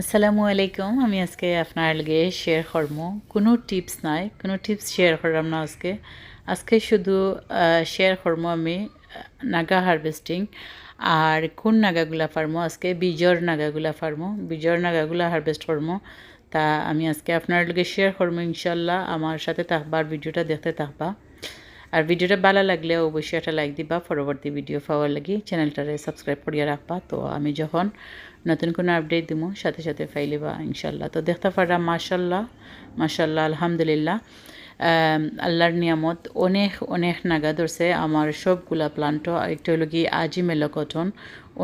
আসসালামু আলাইকুম। আমি আজকে আপনার লগে শেয়ার করব। কোনো টিপস নাই। কোনো টিপস শেয়ার করলাম না আজকে। আজকে শুধু শেয়ার করব আমি নাগা হারভেস্টিং আর কোন নাগাগুলা ফার্মো আজকে বীজর নাগাগুলা ফার্মো বীজর নাগাগুলা হারভেস্ট করব। তা আমি আজকে আপনার লগে শেয়ার করব ইনশাল্লাহ। আমার সাথে থাকবা আর ভিডিওটা দেখতে থাকবা আর ভিডিওটা ভালো লাগলে অবশ্যই একটা লাইক দিবা, পরবর্তী ভিডিও পাওয়ার লাগি চ্যানেলটারে সাবস্ক্রাইব করিয়া রাখবা। তো আমি যখন নতুন কোনো আপডেট দিব সাথে সাথে ফাইলিবা ইনশাল্লাহ তো দেখতে পারা মাশাল্লাহ মাশাল্লাহ আলহামদুলিল্লাহ। আল্লাহর নিয়ামত অনেক অনেক নাগা ধরছে। আমার সবগুলা প্লান্টও আরেকটা হলো কি আজি মেলো কটন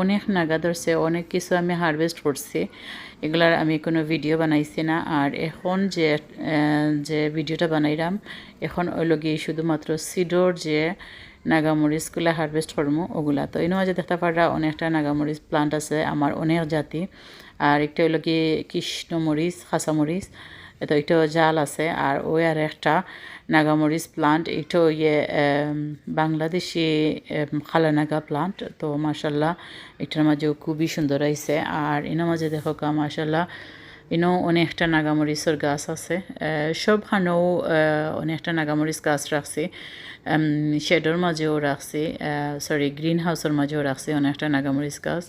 অনেক নাগা ধরছে, অনেক কিছু আমি হারভেস্ট করছি। এগুলার আমি কোনো ভিডিও বানাইছি না। আর এখন যে যে ভিডিওটা বানাইলাম, এখন হলো কি শুধুমাত্র সিডোর যে নাগামরিচগুলা হারভেস্ট করব ওগুলা। তো এর মাঝে দেখতে পারা অনেকটা নাগামরিচ প্লান্ট আছে, আমার অনেক জাতি। আর একটা হলো কি কৃষ্ণমরিচ, খাসামরিচ। তো এটাও জাল আছে। আর ওই আর একটা নাগামরিচ প্লান্ট এটাও ইয়ে বাংলাদেশি খালানাগা প্লান্ট তো মাসাল্লাহ এটার মাঝেও খুবই সুন্দর হয়েছে আর এনার মাঝে দেখো কা মাসাল্লাহ ইনো অনেকটা নাগামরিচের গাছ আছে। সবখানেও অনেকটা নাগামরিচ গাছ রাখছি। শেডর মাঝেও রাখছি। সরি গ্রিন হাউসের মাঝেও রাখছি অনেকটা নাগামরিচ গাছ।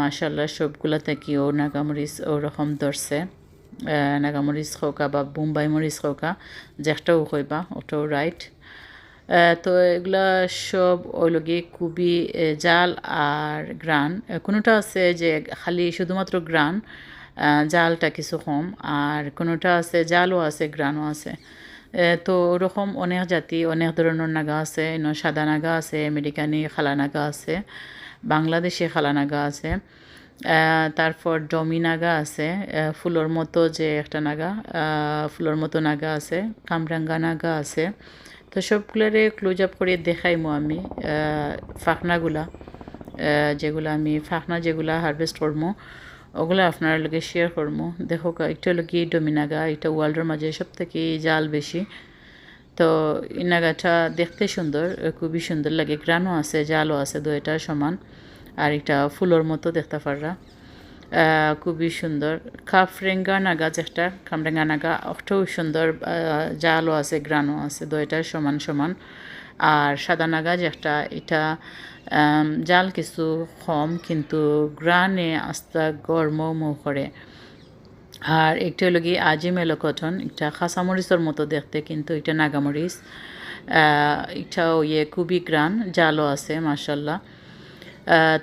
মাশাল্লাহ সবগুলা থেকেও নাগামরিচ ওরকম ধরছে। নাগামরিচ খোকা বা বোম্বাই মরিচ খোকা যেটাও কইবা ওটাও রাইট তো এগুলা সব ওইলগে আহ, জাল আর গ্রান। কোনোটা আছে যে খালি শুধুমাত্র গ্রান জালটা কিছু কম আর কোনোটা আছে জালও আছে গ্রানও আছে। তো ওরকম অনেক জাতি অনেক ধরনের নাগা আছে সাদা নাগা আছে আমেরিকানি খালা নাগা আছে বাংলাদেশি খালা নাগা আছে। তারপর ডমি নাগা আছে ফুলের মতো যে একটা নাগা ফুলের মতো নাগা আছে কামরাঙ্গা নাগা আছে। তো সবগুলোরে ক্লোজ আপ করে দেখাইমো আমি আহ, যেগুলো আমি ফাখনা যেগুলা হারভেস্ট করব ওগুলো আপনার লগে শেয়ার করব দেখো একটা কি ডমিনাগা এটা ওয়ার্ল্ডের মাঝে সব থেকে জাল বেশি। তো এই নাগাটা দেখতে সুন্দর খুবই সুন্দর লাগে গ্রানও আছে জালও আছে দুইটা সমান। আর এটা ফুলের মতো দেখতে পাররা। খুবই সুন্দর। কাফরেঙ্গা নাগা যেটা, কামরেঙ্গা নাগা ওটাও সুন্দর জালও আছে, গ্রানও আছে দুইটার সমান সমান। আর সাদা নাগা যেটা, এটা জাল কিছু কম, কিন্তু গ্রানে আস্তা গরম মৌ করে। আর একটা হলো কি আজিমেলো কটন এটা খাসামরিচের মতো দেখতে, কিন্তু এটা নাগামরিচ এটাও ইয়ে খুবই গ্রান, জালও আছে মার্শাল্লাহ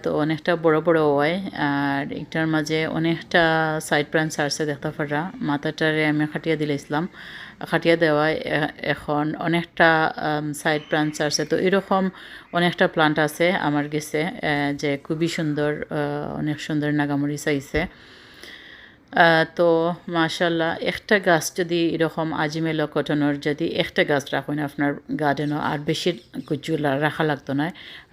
তো অনেকটা বড় বড় হয়। আর একটার মাঝে অনেকটা সাইড ব্রাঞ্চ আসছে দেখতে পারা মাথাটারে আমি খাটিয়া দিলাইছিলাম খাটিয়ে দেওয়ায় এখন অনেকটা সাইড ব্রাঞ্চ আসছে তো এরকম অনেকটা প্লান্ট আছে, আমার গেছে যে খুবই সুন্দর অনেক সুন্দর নাগামরিচ আইছে তো মাশাল্লাহ, একটা গাছ যদি এরকম আজিমেলো কটনের যদি একটা গাছ রাখুন, আপনার গার্ডেনও আর বেশি কিছু রাখা লাগতো না,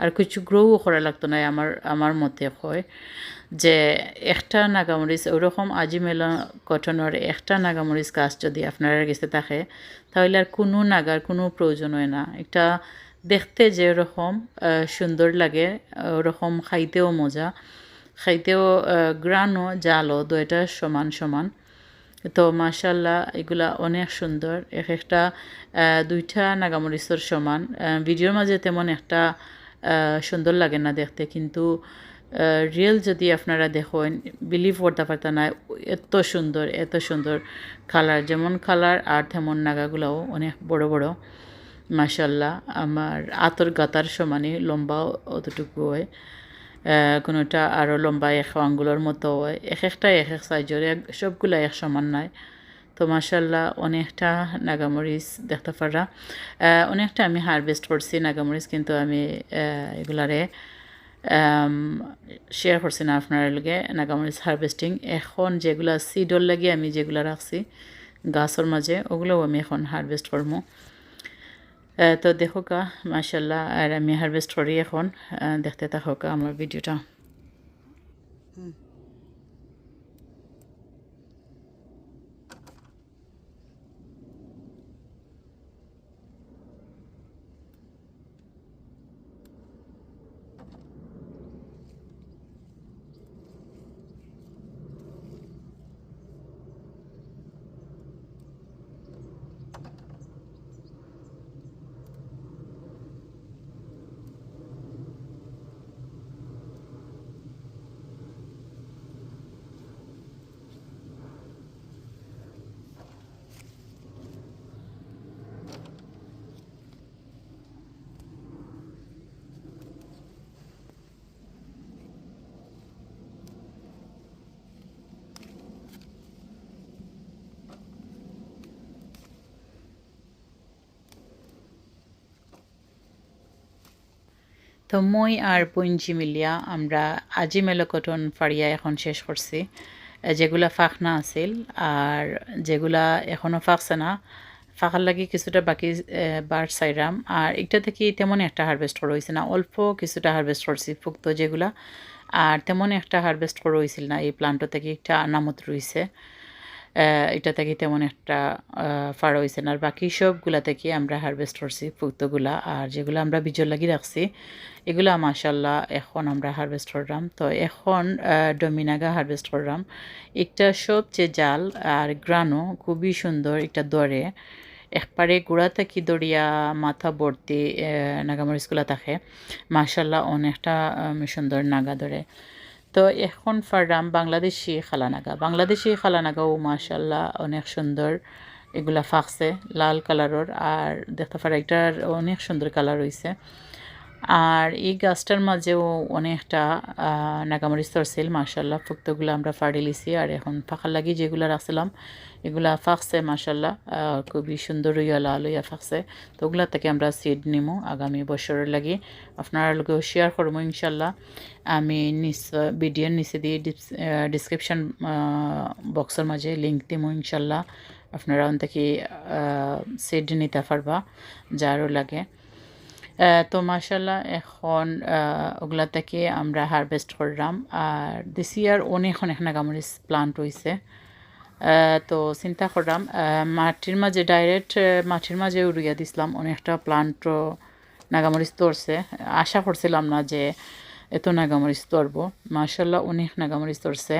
আর কিছু গ্রোও করা লাগতো না আমার আমার মতে হয়, যে একটা নাগামরিচ, ওরকম আজিমেলো কটনের একটা নাগামরিচ গাছ যদি আপনার গেছে থাকে, তাহলে আর কোনো নাগার কোনো প্রয়োজন হয় না। এটা দেখতে যে ওরকম সুন্দর লাগে, ওরকম খাইতেও মজা। খাইতেও আহ, গ্রানও জালও দুইটা সমান সমান। তো মাশাল্লাহ এগুলা অনেক সুন্দর। এক একটা দুইটা নাগামরিচের সমান। ভিডিওর মাঝে তেমন একটা সুন্দর লাগে না দেখতে কিন্তু রিয়েল যদি আপনারা দেখেন বিলিভ করতে পারতেন না এত সুন্দর এত সুন্দর কালার যেমন কালার আর তেমন নাগাগুলাও অনেক বড় বড়। মাশাল্লাহ আমার আতর গাতার সমানে লম্বাও অতটুকু হয়। কোনোটা আরও লম্বা এক আঙ্গুলের মতো হয় এক একটা এক এক সাইজের এক, সবগুলা এক সমান নয় তো মাসাল্লাহ অনেকটা নাগামরিচ দেখতে পারা অনেকটা আমি হারভেস্ট করছি নাগামরিচ, কিন্তু আমি এগুলারে শেয়ার করছি না আপনার লগে নাগামরিচ হারভেস্টিং এখন যেগুলা সিডর লাগে আমি যেগুলা রাখছি, গাছের মাঝে, ওগুলোও আমি এখন হারভেস্ট করব। তো দেখো কা মাসাল্লাহ আর আমি হারভেস্ট করি এখন। দেখতে থাকো আমার ভিডিওটা তো মই আর পুঞ্জি মিলিয়া আমরা আজি মেলো কটন ফাড়িয়া এখন শেষ করছি। যেগুলা ফাঁকনা আছিল আর যেগুলা এখনও ফাঁকছে না ফাঁকার লাগি কিছুটা বাকি বার সাইরাম আর এটা থেকে তেমন একটা হারভেস্ট করা হয়েছে না, অল্প কিছুটা হারভেস্ট করছি ফুক্ত যেগুলা। আর তেমন একটা হারভেস্ট করা হয়েছিল না, এই প্লান্ট থেকে একটা আনামত রয়েছে এটা থেকে তেমন একটা ফাড়া হয়েছে না। আর বাকি সবগুলা থেকে আমরা হারভেস্ট করছি ফুক্তগুলা আর যেগুলো আমরা বিজল লাগি রাখছি, এগুলা মাশাল্লাহ এখন আমরা হারভেস্ট করলাম। তো এখন ডমিনাগা হারভেস্ট করলাম। একটা সবচেয়ে জাল আর গ্রানো খুবই সুন্দর একটা দরে। একবারে গোড়া থাকি দড়িয়া, মাথা ভর্তি নাগামরিচগুলা থাকে। মাশাল্লাহ অনেকটা সুন্দর নাগা ধরে তো এখন ফারাম বাংলাদেশি খালানাগা। বাংলাদেশি খালানাগাও মাশাল্লাহ অনেক সুন্দর। এগুলা ফাঁকছে, লাল কালারের। আর দেখতে পারে, এটার অনেক সুন্দর কালার হয়েছে আর এই গাছটার মাঝেও অনেকটা আহ, নাগামরিচ ধরছিল মাশাল্লাহ ফুক্তগুলো আমরা ফাড়ি লিছি। আর এখন ফাঁকার লাগি যেগুলো রাখছিলাম এগুলা ফাঁকছে মার্শাল্লাহ খুবই সুন্দর হইয়া লাল হইয়া ফাঁকছে। তো ওগুলা থেকে আমরা সিড নিমো আগামী বছরের লাগি। আপনারা লোকেও শেয়ার করব ইনশাল্লাহ আমি নিশ্চয় ভিডিওর নিচে দিয়ে ডিসক্রিপশন বক্সের মাঝে লিঙ্ক দিমো ইনশাল্লাহ আপনারা ওন থেকে সিড নিতে পারবা যারও লাগে। তো মাশাল্লাহ এখন ওগুলা থেকে আমরা হারভেস্ট করলাম। আর দিস ইয়ার অনেক অনেক নাগামরিচ প্লান্ট হয়েছে তো চিন্তা করলাম মাটির মাঝে ডাইরেক্ট মাটির মাঝে উড়িয়া দিছিলাম। অনেকটা প্লান্টও নাগামরিচ ধরছে আশা করছিলাম না যে এত নাগামরিচ ধরবো মাশাল্লাহ অনেক নাগামরিচ ধরছে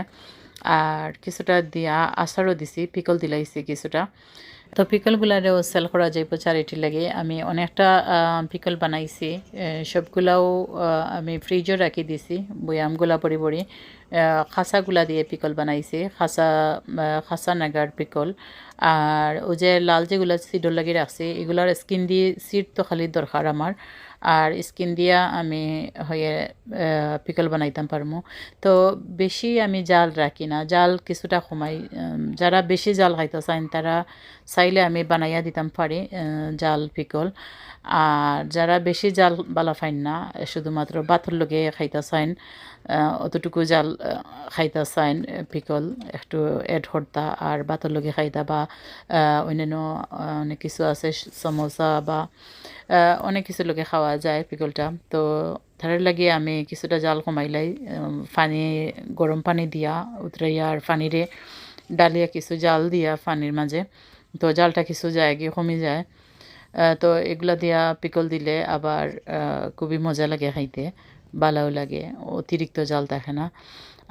আর কিছুটা দিয়া আচারও দিছি, পিকল দিলাইছি কিছুটা। তো পিকলগুলারেও সেল করা যাইব চারিটি লাগে। আমি অনেকটা পিকল বানাইছি। সবগুলাও আমি ফ্রিজও রাখি দিছি বয়ামগুলা পরি পরি খাসাগুলা দিয়ে পিকল বানাইছি, খাসা খাসা নাগার পিকল আর ও যে লাল যেগুলা সিডর লাগিয়ে রাখছি, এগুলার স্কিন দিয়ে সিড তো খালি দরকার আমার। আর স্কিন দিয়া আমি হয়ে পিকল বানাইতাম পারমু। তো বেশি আমি জাল রাখি না। জাল কিছুটা কমাই যারা বেশি জাল খাইতে চান তারা চাইলে আমি বানাইয়া দিতাম পারি জাল, পিকল। আর যারা বেশি জাল বালা ফাইন না, শুধুমাত্র বাথর লগে খাইতে চাইন অতটুকু জাল খাইতে চাইন পিকল, একটু এড হরতা আর বাথর লগে খাইতা বা অন্যান্য অনেক কিছু আছে, সমোসা বা অনেক কিছু লোকে খাওয়া যায় পিকলটা। তো তার লাগে আমি কিছুটা জাল কমাইলাই পানি, গরম পানি দিয়া উতরাইয়া আর পানিরে ডালিয়া কিছু জাল দিয়া পানির মাঝে। তো জালটা কিছু যায় গিয়ে কমে যায়। তো এগুলা দিয়া পিকল দিলে আবার খুবই মজা লাগে খাইতে, বালাও লাগে, অতিরিক্ত জাল থাকে না।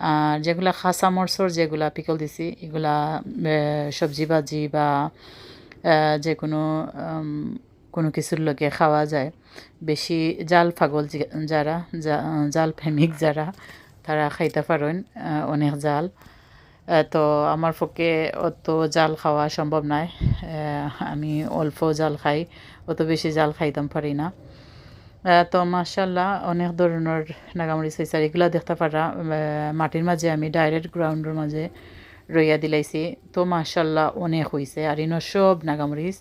আর যেগুলা খাসা মরসর যেগুলা পিকল দিছি, এগুলা সবজি ভাজি বা যে কোনো কোনো কিছুর লগে খাওয়া যায়। বেশি জাল পাগল যে- যারা জাল প্রেমিক যারা, তারা খাইতে পারেন অনেক জাল। তো আমার পক্ষে অত জাল খাওয়া সম্ভব নয় আমি অল্প জাল খাই, অত বেশি জাল খাইতাম পারি না। তো মার্শাল্লাহ অনেক ধরনের নাগামরিচ আর এগুলা দেখতে পারা মাটির মাঝে আমি ডাইরেক্ট গ্রাউন্ডের মাঝে রইয়া দিলাইছি। তো মার্শাল্লাহ অনেক হয়েছে আর ইনো সব নাগামরিচ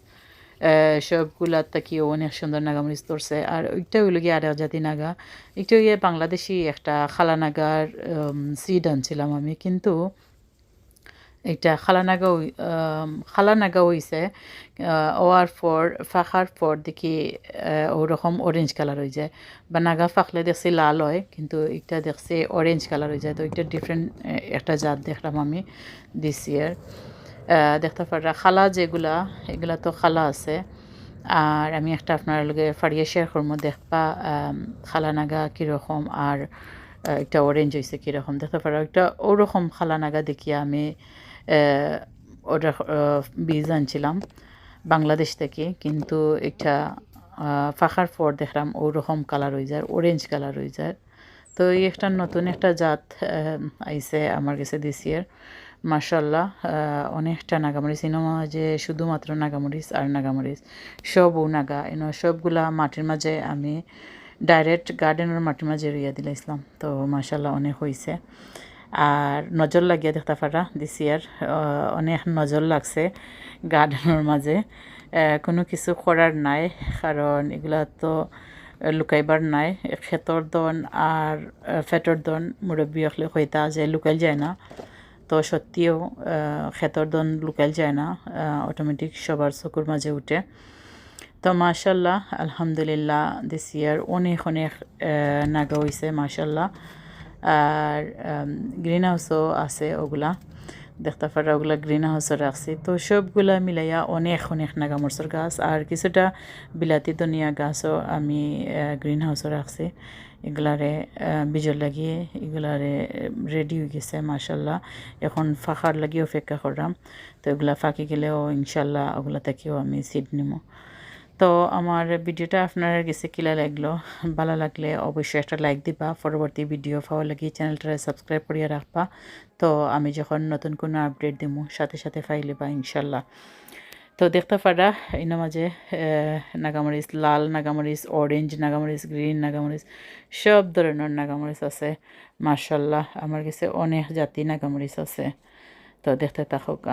আহ, সবগুলার তাকিও অনেক সুন্দর নাগা নাগামরিচ ধরছে। আর ওইটা হইল গিয়ে আর জাতি নাগা। এটা গিয়ে বাংলাদেশি একটা খালা নাগার সিড আনছিলাম আমি। কিন্তু এটা খালানাগা হই- আম, খালানাগা হইছে ওয়ার পর ফাঁকার পর দেখি ওরকম অরেঞ্জ কালার হয়ে যায়। বা নাগা ফাঁকলে দেখছি লাল হয় কিন্তু এটা দেখছি অরেঞ্জ কালার হয়ে যায়। তো এটা ডিফারেন্ট একটা জাত দেখলাম আমি দিস ইয়ার দেখতে পারা খালা যেগুলা এগুলা তো খালা আছে। আর আমি একটা আপনার লগে ফাড়িয়ে শেয়ার করব দেখবা খালা নাগা কীরকম আর একটা অরেঞ্জ হয়েছে কীরকম। দেখতে পারা একটা ওরকম খালা নাগা দেখিয়া আমি ওটা বীজ আনছিলাম বাংলাদেশ থেকে। কিন্তু আহ, ফাঁকার পর দেখলাম ওরকম কালার হয়ে যায় অরেঞ্জ কালার হয়ে যায়। তো এই একটা নতুন একটা জাত আইছে আমার কাছে দিস ইয়ার মার্শাল্লাহ অনেকটা নাগামরিচ ইনো যে শুধুমাত্র নাগামরিচ আর নাগামরিচ সবও নাগা। ইনো সবগুলা মাটির মাঝে আমি ডাইরেক্ট গার্ডেনের মাটির মাঝে রইয়া দিলাইছিলাম তো মার্শাল্লাহ অনেক হয়েছে আর নজর লাগিয়ে দেখতে পারা দিস ইয়ার অনেক নজর লাগছে গার্ডেনের মাঝে। কোনো কিছু করার নাই, কারণ এগুলা তো লুকাইবার নাই। খেতর দন আর ফেটর দন মুরব্বী হলে হইতা যে লুকাইল যায় না। তো সত্যিও ক্ষেতর দন লুকাইল যায় না অটোমেটিক সবার চকুর মাঝে উঠে। তো মাশাল্লাহ, আলহামদুলিল্লাহ দিস ইয়ার অনেক অনেক নাগা হয়েছে মাশাল্লাহ। আর গ্রিন হাউসও আছে ওগুলা। দেখতে পারা ওগুলা গ্রিন হাউসে রাখছি। তো সবগুলা মিলাইয়া অনেক অনেক নাগামরসর গাছ। আর কিছুটা বিলাতি ধনিয়া গাছও আমি গ্রিন হাউসে রাখছি। এগুলারে বীজর লাগিয়ে এগুলারে রেডি হয়ে গেছে মাসাল্লাহ এখন ফাঁকার লাগিয়ে অপেক্ষা করলাম। তো এগুলা ফাঁকি গেলেও ইনশাল্লাহ ওগুলা থেকেও আমি সিড নিমো। তো আমার ভিডিওটা আপনার গেছে কিলা লাগল? ভালো লাগলে অবশ্যই একটা লাইক দিবা। পরবর্তী ভিডিও পাওয়া লাগি চ্যানেলটা সাবস্ক্রাইব করিয়া রাখবা। তো আমি যখন নতুন কোনো আপডেট দিব সাথে সাথে পাইলে বা ইনশাল্লাহ তো দেখতে পারা, এর মাঝে নাগামরিচ, লাল নাগামরিচ অরেঞ্জ নাগামরিচ গ্রিন নাগামরিচ, সব ধরনের নাগামরিচ আছে মার্শাল্লাহ আমার কাছে অনেক জাতি নাগামরিচ আছে। তো দেখতে থাকুক